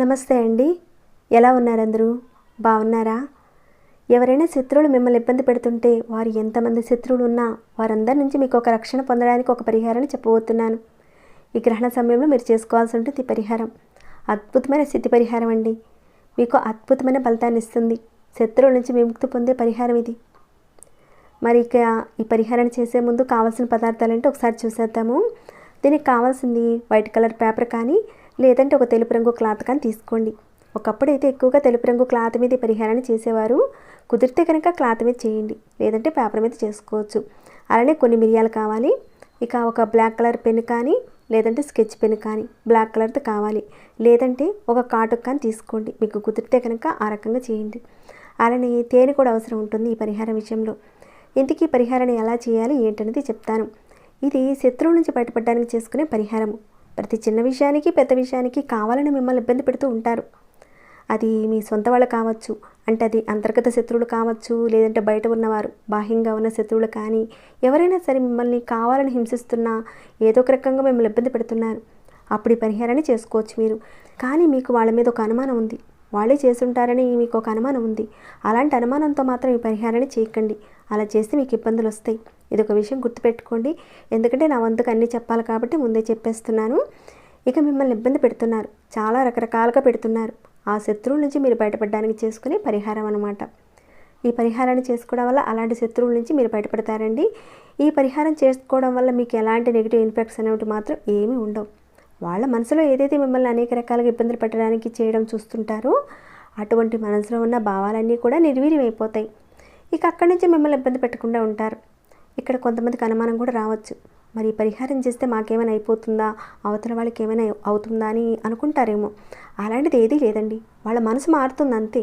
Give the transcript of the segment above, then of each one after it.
నమస్తే అండి. ఎలా ఉన్నారు అందరూ బాగున్నారా ఎవరైనా శత్రువులు మిమ్మల్ని ఇబ్బంది పెడుతుంటే వారు ఎంతమంది శత్రువులు ఉన్నా వారందరి నుంచి మీకు ఒక రక్షణ పొందడానికి ఒక పరిహారాన్ని చెప్పబోతున్నాను. ఈ గ్రహణ సమయంలో మీరు చేసుకోవాల్సి ఉంటుంది ఈ పరిహారం. అద్భుతమైన స్థితి పరిహారం అండి. మీకు అద్భుతమైన ఫలితాన్ని ఇస్తుంది. శత్రువుల నుంచి విముక్తి పొందే పరిహారం ఇది. మరి ఇక ఈ పరిహారాన్ని చేసే ముందు కావాల్సిన పదార్థాలు అంటే ఒకసారి చూసేద్దాము. దీనికి కావాల్సింది వైట్ కలర్ పేపర్ కానీ లేదంటే ఒక తెలుపు రంగు క్లాత్ కానీ తీసుకోండి. ఒకప్పుడు అయితే ఎక్కువగా తెలుపు రంగు క్లాత్ మీద పరిహారాన్ని చేసేవారు. కుదిరితే కనుక క్లాత్ మీద చేయండి. లేదంటే పేపర్ మీద చేసుకోవచ్చు. అలానే కొన్ని మిరియాలు కావాలి. ఇక ఒక బ్లాక్ కలర్ పెన్ కానీ లేదంటే స్కెచ్ పెన్ కానీ బ్లాక్ కలర్ది కావాలి. లేదంటే ఒక కాటుకు కానీ తీసుకోండి. మీకు కుదిరితే కనుక ఆ రకంగా చేయండి. అలానే తేనె కూడా అవసరం ఉంటుంది ఈ పరిహారం విషయంలో. ఇంటికి పరిహారాన్ని ఎలా చేయాలి ఏంటనేది చెప్తాను. ఇది శత్రువు నుంచి బయటపడడానికి చేసుకునే పరిహారము. ప్రతి చిన్న విషయానికి పెద్ద విషయానికి కావాలని మిమ్మల్ని ఇబ్బంది పెడుతూ ఉంటారు. అది మీ సొంత వాళ్ళు కావచ్చు అంటే అది అంతర్గత శత్రువులు కావచ్చు లేదంటే బయట ఉన్నవారు బాహ్యంగా ఉన్న శత్రువులు కానీ ఎవరైనా సరే మిమ్మల్ని కావాలని హింసిస్తున్నా ఏదో ఒక రకంగా మిమ్మల్ని ఇబ్బంది పెడుతున్నారు. అప్పుడు ఈ పరిహారాన్ని చేసుకోవచ్చు మీరు. కానీ మీకు వాళ్ళ మీద ఒక అనుమానం ఉంది. వాళ్ళే చేస్తుంటారని మీకు ఒక అనుమానం ఉంది. అలాంటి అనుమానంతో మాత్రం ఈ పరిహారాన్ని చేయకండి. అలా చేస్తే మీకు ఇబ్బందులు వస్తాయి. ఇది ఒక విషయం గుర్తుపెట్టుకోండి. ఎందుకంటే నా వంతుకు అన్నీ చెప్పాలి కాబట్టి ముందే చెప్పేస్తున్నాను. ఇక మిమ్మల్ని ఇబ్బంది పెడుతున్నారు. చాలా రకరకాలుగా పెడుతున్నారు. ఆ శత్రువుల నుంచి మీరు బయటపడడానికి చేసుకునే పరిహారం అనమాట ఈ పరిహారాన్ని చేసుకోవడం వల్ల అలాంటి శత్రువుల నుంచి మీరు బయటపడతారండి. ఈ పరిహారం చేసుకోవడం వల్ల మీకు ఎలాంటి నెగిటివ్ ఇంపాక్ట్స్ అనేవి మాత్రం ఏమీ ఉండవు. వాళ్ళ మనసులో ఏదైతే మిమ్మల్ని అనేక రకాలుగా ఇబ్బందులు పెట్టడానికి చేయడం చూస్తుంటారో అటువంటి మనసులో ఉన్న భావాలన్నీ కూడా నిర్వీర్యమైపోతాయి. అయిపోతాయి ఇక అక్కడి నుంచి మిమ్మల్ని ఇబ్బంది పెట్టకుండా ఉంటారు. ఇక్కడ కొంతమందికి అనుమానం కూడా రావచ్చు. మరి పరిహారం చేస్తే మాకేమైనా అయిపోతుందా? అవతల వాళ్ళకి ఏమైనా అవుతుందా అని అనుకుంటారేమో. అలాంటిది ఏదీ లేదండి. వాళ్ళ మనసు మారుతుంది అంతే.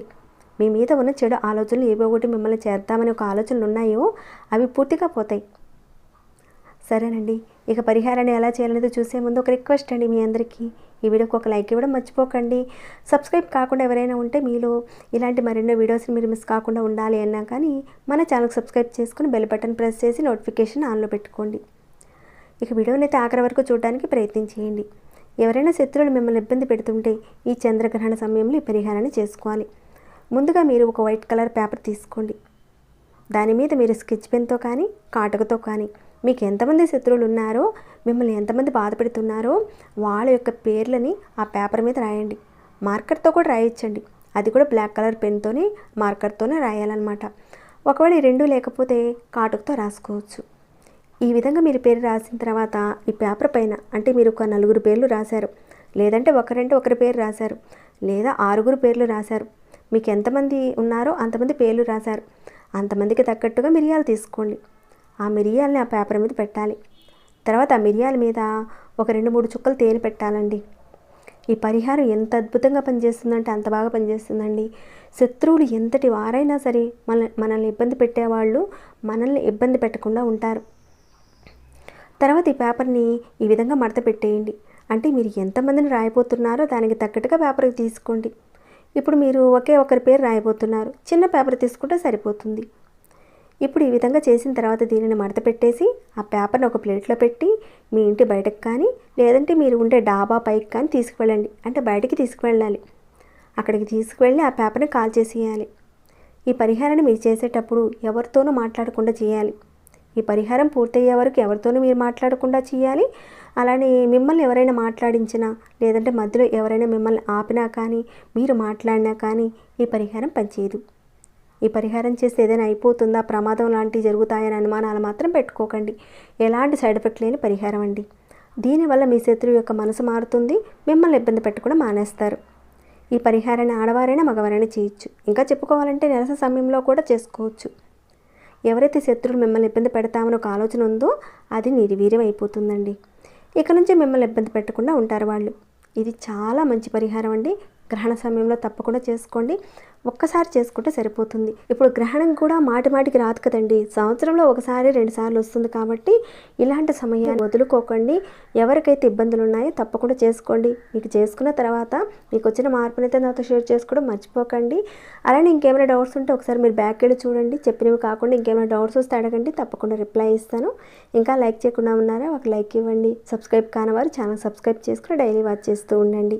మీ మీద ఉన్న చెడు ఆలోచనలు ఏవో ఒకటి మిమ్మల్ని చేద్దామని ఒక ఆలోచనలు ఉన్నాయో అవి పూర్తిగా పోతాయి. సరేనండి. ఇక పరిహారాన్ని ఎలా చేయాలనేది చూసే ముందు ఒక రిక్వెస్ట్ అండి మీ అందరికీ. ఈ వీడియోకి ఒక లైక్ ఇవ్వడం మర్చిపోకండి. సబ్స్క్రైబ్ కాకుండా ఎవరైనా ఉంటే మీలో ఇలాంటి మరెన్నో వీడియోస్ని మీరు మిస్ కాకుండా ఉండాలి అన్నా కానీ మన ఛానల్కి సబ్స్క్రైబ్ చేసుకుని బెల్ బటన్ ప్రెస్ చేసి నోటిఫికేషన్ ఆన్లో పెట్టుకోండి. ఇక వీడియోని అయితే ఆఖరి వరకు చూడడానికి ప్రయత్నం చేయండి. ఎవరైనా శత్రువులు మిమ్మల్ని ఇబ్బంది పెడుతుంటే ఈ చంద్రగ్రహణ సమయంలో ఈ పరిహారాన్ని చేసుకోవాలి. ముందుగా మీరు ఒక వైట్ కలర్ పేపర్ తీసుకోండి. దాని మీద మీరు స్కెచ్ పెన్తో కానీ కాటుకతో కానీ మీకు ఎంతమంది శత్రువులు ఉన్నారో మిమ్మల్ని ఎంతమంది బాధ పెడుతున్నారో వాళ్ళ యొక్క పేర్లని ఆ పేపర్ మీద రాయండి. మార్కర్తో కూడా రాయించండి. అది కూడా బ్లాక్ కలర్ పెన్తోనే మార్కర్తోనే రాయాలన్నమాట. ఒకవేళ ఈ రెండు లేకపోతే కాటుకతో రాసుకోవచ్చు. ఈ విధంగా మీరు పేరు రాసిన తర్వాత ఈ పేపర్ పైన అంటే మీరు ఒక నలుగురు పేర్లు రాశారు. లేదంటే ఒకరంటే ఒకరి పేరు రాశారు. లేదా ఆరుగురు పేర్లు రాశారు. మీకు ఎంతమంది ఉన్నారో అంతమంది పేర్లు రాశారు. అంతమందికి తగ్గట్టుగా మిరియాలు తీసుకోండి. ఆ మిరియాలని ఆ పేపర్ మీద పెట్టాలి. తర్వాత ఆ మిరియాల మీద ఒక రెండు మూడు చుక్కలు తేనె పెట్టాలండి. ఈ పరిహారం ఎంత అద్భుతంగా పనిచేస్తుందంటే అంత బాగా పనిచేస్తుందండి. శత్రువులు ఎంతటి వారైనా సరే మన మనల్ని ఇబ్బంది పెట్టేవాళ్ళు మనల్ని ఇబ్బంది పెట్టకుండా ఉంటారు. తర్వాత ఈ పేపర్ని ఈ విధంగా మడత పెట్టేయండి. అంటే మీరు ఎంతమందిని రాయబోతున్నారో దానికి తగ్గట్టుగా పేపర్ తీసుకోండి. ఇప్పుడు మీరు ఒకే ఒకరి పేరు రాయబోతున్నారు. చిన్న పేపర్ తీసుకుంటే సరిపోతుంది. ఇప్పుడు ఈ విధంగా చేసిన తర్వాత దీనిని మడత పెట్టేసి ఆ పేపర్ని ఒక ప్లేట్లో పెట్టి మీ ఇంటి బయటకు కానీ లేదంటే మీరు ఉండే డాబా పైకి కానీ తీసుకువెళ్ళండి. అంటే బయటికి తీసుకువెళ్ళాలి. అక్కడికి తీసుకువెళ్ళి ఆ పేపర్ని కాల్ చేసేయాలి. ఈ పరిహారాన్ని మీరు చేసేటప్పుడు ఎవరితోనూ మాట్లాడకుండా చేయాలి. ఈ పరిహారం పూర్తయ్యే వరకు ఎవరితోనూ మీరు మాట్లాడకుండా చేయాలి. అలానే మిమ్మల్ని ఎవరైనా మాట్లాడించినా లేదంటే మధ్యలో ఎవరైనా మిమ్మల్ని ఆపినా కానీ మీరు మాట్లాడినా కానీ ఈ పరిహారం పనిచేయదు. ఈ పరిహారం చేస్తే ఏదైనా అయిపోతుందా? ప్రమాదం లాంటివి జరుగుతాయని అనుమానాలు మాత్రం పెట్టుకోకండి. ఎలాంటి సైడ్ ఎఫెక్ట్ లేని పరిహారం అండి. దీనివల్ల మీ శత్రువు యొక్క మనసు మారుతుంది మిమ్మల్ని ఇబ్బంది పెట్టకుండా మానేస్తారు. ఈ పరిహారాన్ని ఆడవారైనా మగవారైనా చేయొచ్చు. ఇంకా చెప్పుకోవాలంటే నిరస సమయంలో కూడా చేసుకోవచ్చు. ఎవరైతే శత్రువులు మిమ్మల్ని ఇబ్బంది పెడతామని ఒక ఆలోచన ఉందో అది నిర్వీర్యం అయిపోతుందండి. ఇక నుంచి మిమ్మల్ని ఇబ్బంది పెట్టకుండా ఉంటారు వాళ్ళు. ఇది చాలా మంచి పరిహారం అండి. గ్రహణ సమయంలో తప్పకుండా చేసుకోండి. ఒక్కసారి చేసుకుంటే సరిపోతుంది. ఇప్పుడు గ్రహణం కూడా మాటి మాటికి రాదు కదండి. సంవత్సరంలో ఒకసారి రెండు సార్లు వస్తుంది కాబట్టి ఇలాంటి సమయాన్ని వదులుకోకండి. ఎవరికైతే ఇబ్బందులు ఉన్నాయో తప్పకుండా చేసుకోండి. మీకు చేసుకున్న తర్వాత మీకు వచ్చిన మార్పునైతే నాతో షేర్ చేసుకోవడం మర్చిపోకండి. అలానే ఇంకేమైనా డౌట్స్ ఉంటే ఒకసారి మీరు బ్యాక్ వెళ్ళి చూడండి. చెప్పినవి కాకుండా ఇంకేమైనా డౌట్స్ వస్తే అడగండి. తప్పకుండా రిప్లై ఇస్తాను. ఇంకా లైక్ చేయకుండా ఉన్నారా? ఒక లైక్ ఇవ్వండి. సబ్స్క్రైబ్ కానివారు ఛానల్ సబ్స్క్రైబ్ చేసుకుని డైలీ వాచ్ చేస్తూ ఉండండి.